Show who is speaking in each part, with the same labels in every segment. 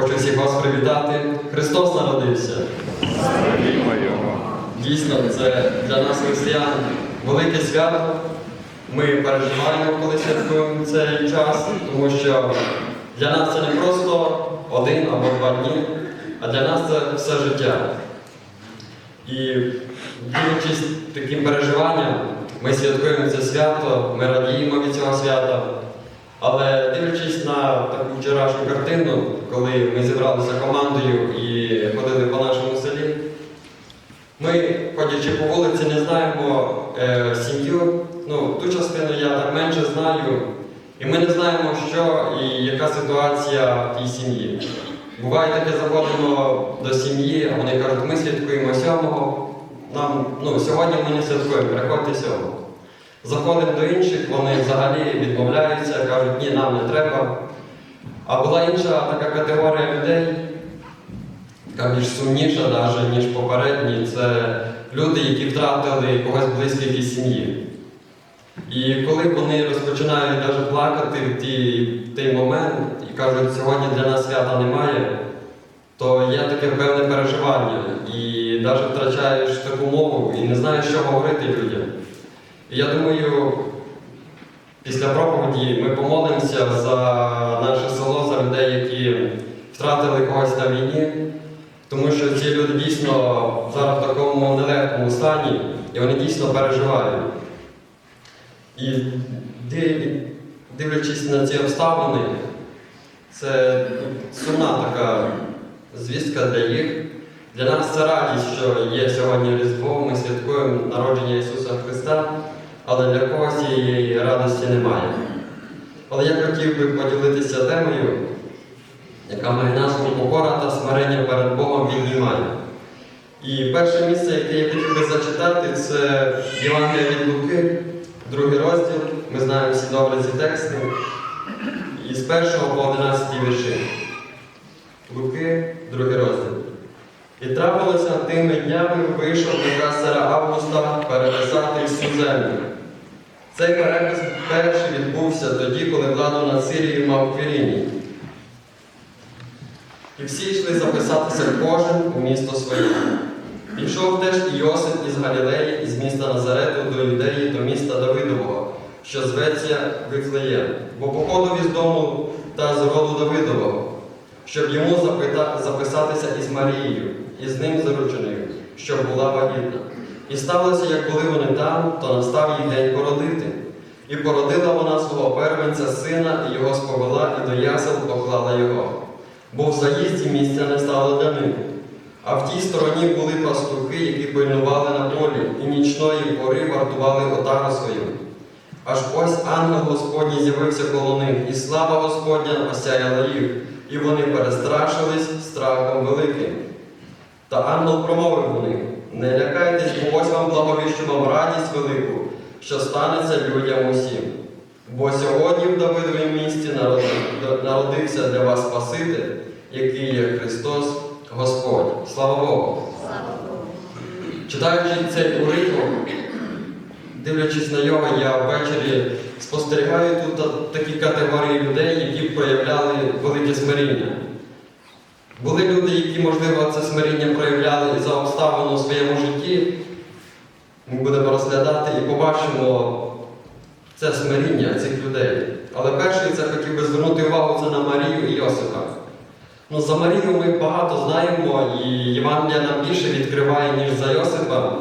Speaker 1: Хочу всіх вас привітати. Христос народився. Дійсно, це для нас, християн, велике свято. Ми переживаємо, коли святкуємо цей час, тому що для нас це не просто один або два дні, а для нас це все життя. І дивлячись таким переживанням, ми святкуємо це свято, ми радіємо від цього свята. Але дивлячись на таку вчорашню картину, коли ми зібралися командою і ходили по нашому селі, ми, ходячи по вулиці, не знаємо е, сім'ю. Ну, ту частину я так менше знаю, і ми не знаємо, що і яка ситуація в тій сім'ї. Буває таке, заходимо до сім'ї, а вони кажуть, ми святкуємо сьомого. Нам, ну, сьогодні ми не святкуємо, приходьте сьомого. Заходимо до інших, вони взагалі відмовляються, кажуть, ні, нам не треба. А була інша така категорія людей, яка більш сумніша, навіть, ніж попередні, це люди, які втратили когось близьких із сім'ї. І коли вони розпочинають навіть плакати в, ті, в той момент і кажуть, сьогодні для нас свята немає, то є таке певне переживання. І навіть втрачаєш таку мову і не знаєш, що говорити людям. Я думаю, після проповіді ми помолимося за наше село, за людей, які втратили когось на війні, тому що ці люди дійсно зараз в такому нелегкому стані, і вони дійсно переживають. І дивлячись на ці обставини, це сумна така звістка для їх. Для нас це радість, що є сьогодні Різдво, ми святкуємо народження Ісуса Христа, але для когось цієї радості немає. Але я хотів би поділитися темою, яка має назву покора та смирення перед Богом віднімання. І перше місце, яке я хотів би зачитати, це Євангелія від Луки, другий розділ. Ми знаємо всі добре ці тексти. Із 1 по 11 вірші. Луки, другий розділ. І трапилося тими днями вийшов до Касара Августа переписати всю землю. Цей перепис перший відбувся тоді, коли владу над Сирією мав Квіріній. І всі йшли записатися кожен у місто своє. Пішов теж і Йосип із Галілеї, із міста Назарету до Юдеї, до міста Давидового, що зветься Вифлеєм, бо походив із дому та з роду Давидового, щоб йому запита- записатися із Марією, і з ним зарученою, щоб була вагітна. І сталося, як були вони там, то настав їй день породити. І породила вона свого первенця сина, і його сповела, і до ясел поклала його. Бо в заїзді місця не стало для них. А в тій стороні були пастухи, які пильнували на полі, і нічної пори вартували отару свою. Аж ось ангел Господній з'явився коло них, і слава Господня осяяла їх, і вони перестрашились страхом великим. Та ангел промовив до них: Не лякайтесь, бо ось вам благовіщу вам радість велику, що станеться людям усім. Бо сьогодні в Давидовім місті народився для вас Спаситель, який є Христос Господь. Слава Богу! Читаючи цей уривок, дивлячись на його, я ввечері спостерігаю тут такі категорії людей, які проявляли велике смиріння. Були люди, які, можливо, це смиріння проявляли і за обставину у своєму житті. Ми будемо розглядати і побачимо це смиріння цих людей. Але перший це хотів би звернути увагу це на Марію і Йосипа. Ну, за Марію ми багато знаємо, і Євангелія нам більше відкриває, ніж за Йосипа.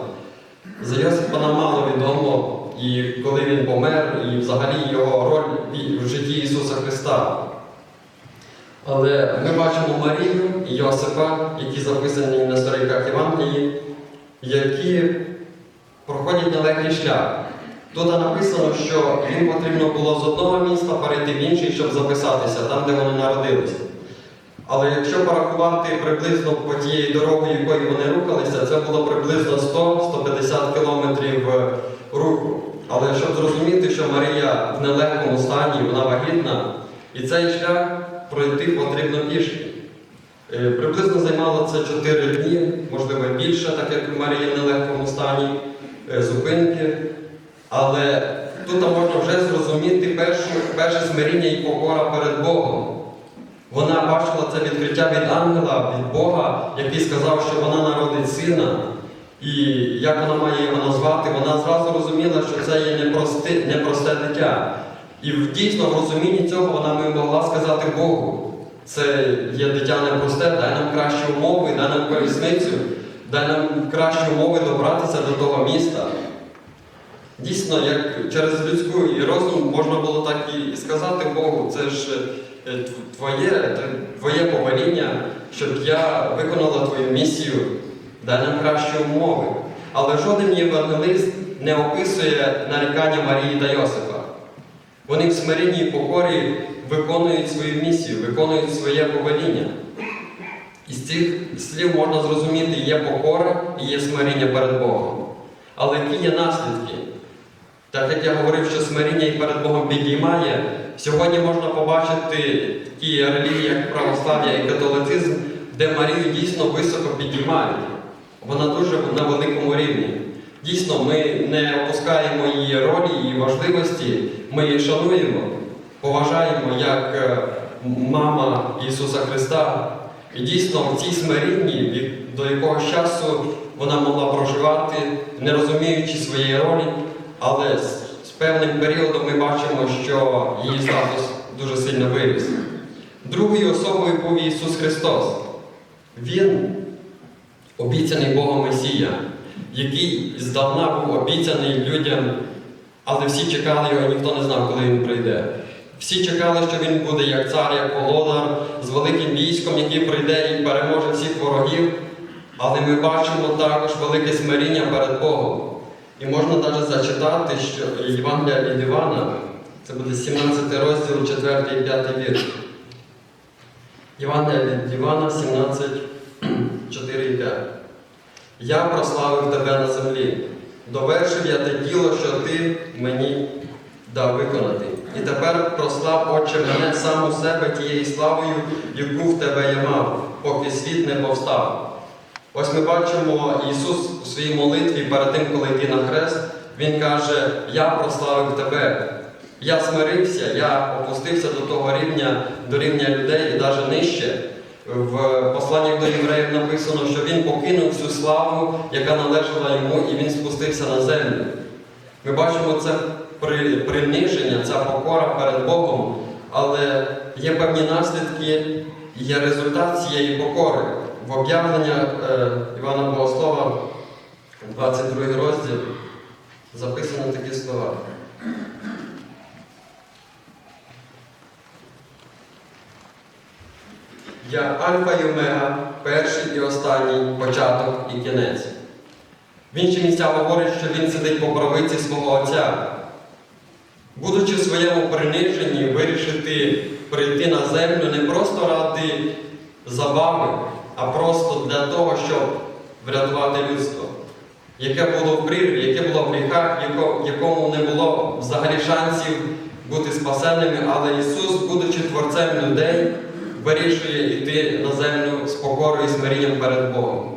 Speaker 1: За Йосипа нам мало відомо, і коли він помер, і взагалі його роль в житті Ісуса Христа. Але ми бачимо Марію і Йосипа, які записані на сторінках Євангелії, які проходять нелегкий шлях. Тут написано, що їм потрібно було з одного міста перейти в інший, щоб записатися, там, де вони народилися. Але якщо порахувати приблизно по тієї дороги, якою вони рухалися, це було приблизно 100-150 кілометрів руху. Але щоб зрозуміти, що Марія в нелегкому стані, вона вагітна, і цей шлях пройти потрібно пішки. Е, Приблизно займало це 4 дні, можливо більше, так як Марія в нелегкому стані е, зупинки. Але тут можна вже зрозуміти першу, перше смиріння і покора перед Богом. Вона бачила це відкриття від ангела, від Бога, який сказав, що вона народить сина. І як вона має його назвати, вона зразу розуміла, що це є непросте, непросте дитя. І дійсно в розумінні цього вона не могла сказати Богу. Це є дитя непросте, дай нам кращі умови, дай нам колісницю, дай нам кращі умови добратися до того міста. Дійсно, як через людську і розум можна було так і сказати Богу, це ж е, твоє, тв- твоє повеління, щоб я виконала твою місію, дай нам кращі умови. Але жоден євангелист не описує нарікання Марії та Йосифа. Вони в смиренні і покорі виконують свою місію, виконують своє повеління. Із цих слів можна зрозуміти, є покора і є смирення перед Богом. Але які є наслідки? Так як я говорив, що смиріння і перед Богом підіймає, сьогодні можна побачити такі релігії, як православ'я і католицизм, де Марію дійсно високо підіймають. Вона дуже на великому рівні. Дійсно, ми не опускаємо її ролі і важливості, ми її шануємо, поважаємо як е, мама Ісуса Христа. І дійсно в цій смирінні, до якогось часу вона могла проживати, не розуміючи своєї ролі, але з певним періодом ми бачимо, що її статус дуже сильно виріс. Другою особою був Ісус Христос. Він обіцяний Богом Месія, який здавна був обіцяний людям, але всі чекали його, ніхто не знав, коли він прийде. Всі чекали, що він буде як цар, як володар, з великим військом, який прийде і переможе всіх ворогів. Але ми бачимо також велике смиріння перед Богом. І можна навіть зачитати, що Євангелія від Івана, це буде 17 розділ, 4 і 5 вірш. Євангелія від Івана 17, 4 і 5. Я прославив тебе на землі, довершив я те діло, що ти мені дав виконати. І тепер прослав, Отче, мене сам у себе тією славою, яку в тебе я мав, поки світ не повстав. Ось ми бачимо Ісус у своїй молитві перед тим, коли йде на хрест, Він каже, я прославив тебе. Я смирився, я опустився до того рівня, до рівня людей і навіть нижче. В посланні до євреїв написано, що він покинув всю славу, яка належала йому, і він спустився на землю. Ми бачимо це приниження, ця покора перед Богом, але є певні наслідки є результат цієї покори. В об'явлення е, Івана Богослова, 22 розділ, записано такі слова. Я Альфа і Омега, перший і останній, початок і кінець. В інші місця говорить, що він сидить по правиці свого Отця. Будучи в своєму приниженні, вирішити прийти на землю не просто ради забави, а просто для того, щоб врятувати людство, яке було в прірві, яке було в гріхах, якому не було взагалі шансів бути спасеними, але Ісус, будучи творцем людей, вирішує йти на землю з покорою і смирінням перед Богом.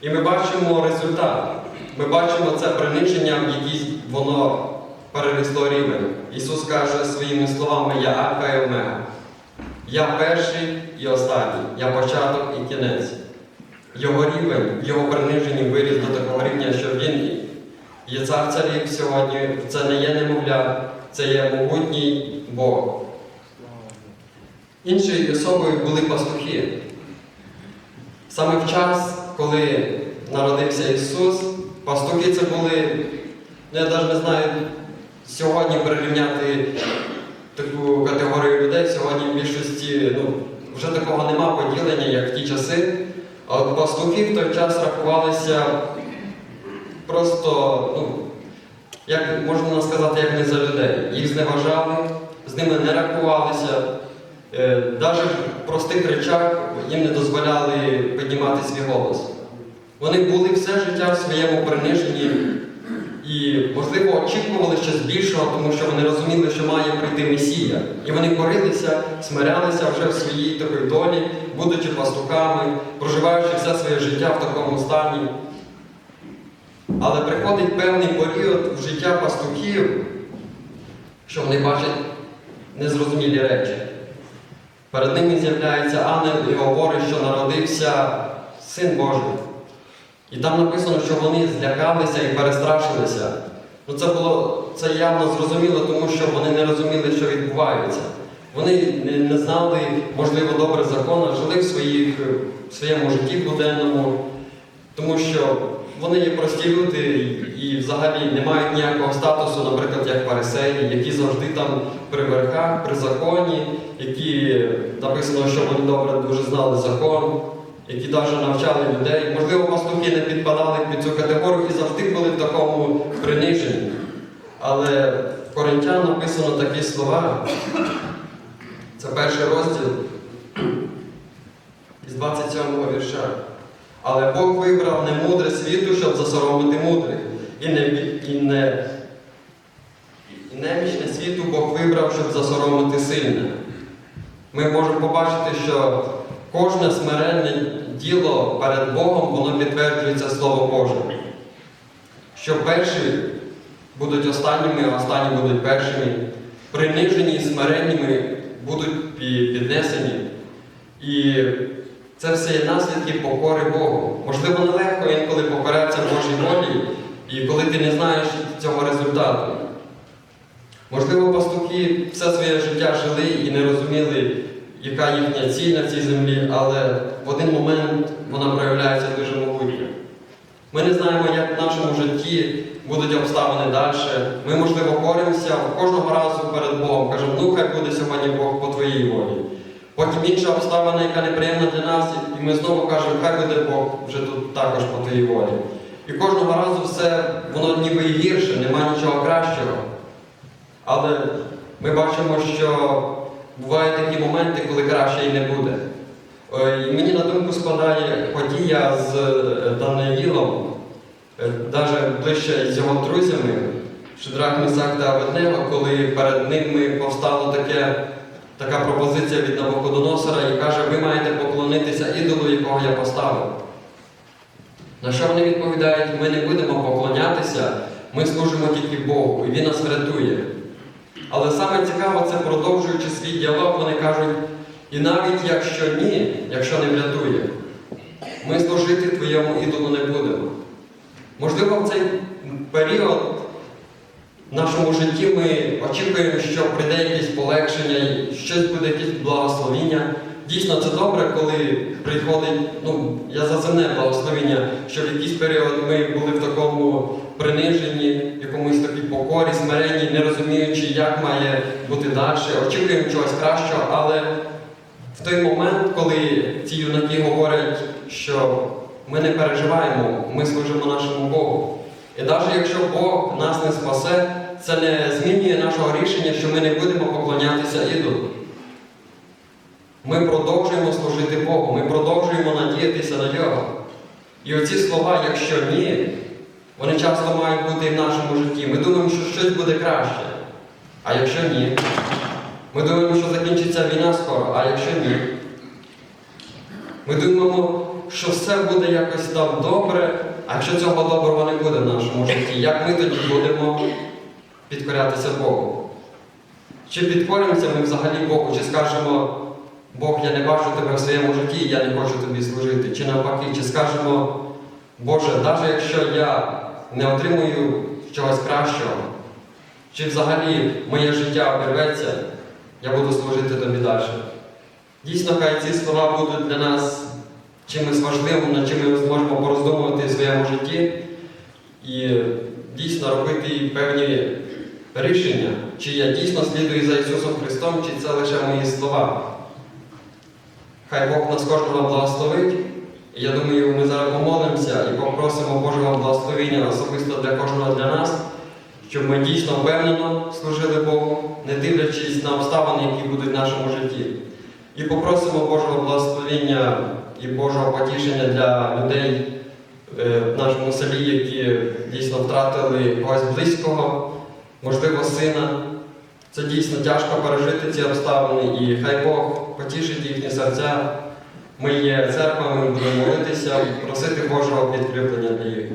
Speaker 1: І ми бачимо результат. Ми бачимо це приниження, в якій воно перерісло рівень. Ісус каже своїми словами: Я Альфа і Омега. Я перший і останній, я початок і кінець. Його рівень, його приниженні виріс до такого рівня, що він є цар царів сьогодні, це не є немовля, це є могутній Бог. Іншою особою були пастухи. Саме в час, коли народився Ісус, пастухи це були, ну я навіть не знаю, сьогодні перерівняти таку категорію людей, сьогодні в більшості ну, вже такого нема поділення, як в ті часи. А от пастухи в той час рахувалися просто, ну, як можна сказати, як не за людей. Їх зневажали, з ними не рахувалися. Навіть в простих речах їм не дозволяли піднімати свій голос. Вони були все життя в своєму приниженні і, можливо, очікували щось більшого, тому що вони розуміли, що має прийти Месія. І вони корилися, смирялися вже в своїй такій долі, будучи пастухами, проживаючи все своє життя в такому стані. Але приходить певний період в життя пастухів, що вони бачать незрозумілі речі. Перед ними з'являється ангел і говорить, що народився Син Божий. І там написано, що вони злякалися і перестрашилися. Ну, це було це явно зрозуміло, тому що вони не розуміли, що відбувається. Вони не, знали, можливо, добре закон, а жили в, своїх, в своєму житті буденному, тому що вони є прості люди і, взагалі не мають ніякого статусу, наприклад, як фарисеї, які завжди там при верхах, при законі, які написано, що вони добре дуже знали закон, які навіть навчали людей. Можливо, пастухи не підпадали під цю категорію і завжди були в такому приниженні. Але в Коринтян написано такі слова. Це перший розділ із 27-го вірша. Але Бог вибрав не мудре світу, щоб засоромити мудрих. І не, і не, і немічне світу Бог вибрав, щоб засоромити сильне. Ми можемо побачити, що кожне смиренне діло перед Богом, воно підтверджується Слово Боже. Що перші будуть останніми, а останні будуть першими. Принижені і смиренніми будуть піднесені. І це все є наслідки покори Богу. Можливо, нелегко інколи покорятися Божій волі, і коли ти не знаєш цього результату. Можливо, пастухи все своє життя жили і не розуміли, яка їхня ціль на цій землі, але в один момент вона проявляється дуже могутньо. Ми не знаємо, як в нашому житті будуть обставини далі. Ми, можливо, боремося кожного разу перед Богом. Кажемо, ну хай буде сьогодні Бог по твоїй волі. Потім інша обставина, яка неприємна для нас, і ми знову кажемо, хай буде Бог вже тут також по твоїй волі. І кожного разу все, воно ніби і гірше, немає нічого кращого. Але ми бачимо, що бувають такі моменти, коли краще і не буде. Е, І мені на думку спадає подія з е, Даниїлом, навіть ближче з його друзями, Шедрах Місак та Аведнего, коли перед ними повстала таке, така пропозиція від Навуходоносора і каже, ви маєте поклонитися ідолу, якого я поставив. На що вони відповідають, ми не будемо поклонятися, ми служимо тільки Богу, і Він нас врятує. Але саме цікаво, це продовжуючи свій діалог, вони кажуть, і навіть якщо ні, якщо не врятує, ми служити твоєму ідолу не будемо. Можливо, в цей період в нашому житті ми очікуємо, що прийде якесь полегшення, щось буде якесь благословіння. Дійсно, це добре, коли приходить, ну, я за земне благословіння, що в якийсь період ми були в такому приниженні, якомусь такій покорі, смиренні, не розуміючи, як має бути далі, очікуємо чогось кращого, але в той момент, коли ці юнаки говорять, що ми не переживаємо, ми служимо нашому Богу. І навіть якщо Бог нас не спасе, це не змінює нашого рішення, що ми не будемо поклонятися ідолу. Ми продовжуємо служити Богу, ми продовжуємо надіятися на Нього. І оці слова, якщо ні, вони часто мають бути і в нашому житті. Ми думаємо, що щось буде краще. А якщо ні, ми думаємо, що закінчиться війна скоро, а якщо ні. Ми думаємо, що все буде якось там добре, а якщо цього доброго не буде в нашому житті, як ми тоді будемо підкорятися Богу? Чи підкоримося ми взагалі Богу, чи скажемо, Бог, я не бачу тебе в своєму житті, я не хочу тобі служити, чи навпаки, чи скажемо, Боже, навіть якщо я не отримую чогось кращого, чи взагалі моє життя обірветься, я буду служити тобі далі. Дійсно, хай ці слова будуть для нас чимось важливим, над чим ми зможемо пороздумувати в своєму житті і дійсно робити певні рішення, чи я дійсно слідую за Ісусом Христом, чи це лише мої слова. Хай Бог нас кожного благословить. Я думаю, ми зараз помолимося і попросимо Божого благословення особисто для кожного для нас, щоб ми дійсно впевнено служили Богу, не дивлячись на обставини, які будуть в нашому житті. І попросимо Божого благословення і Божого потішення для людей е, в нашому селі, які дійсно втратили когось близького, можливо, сина. Це дійсно тяжко пережити ці обставини, і хай Бог потішить їхні серця. Ми є церквами, будемо молитися, просити Божого підкріплення для їх.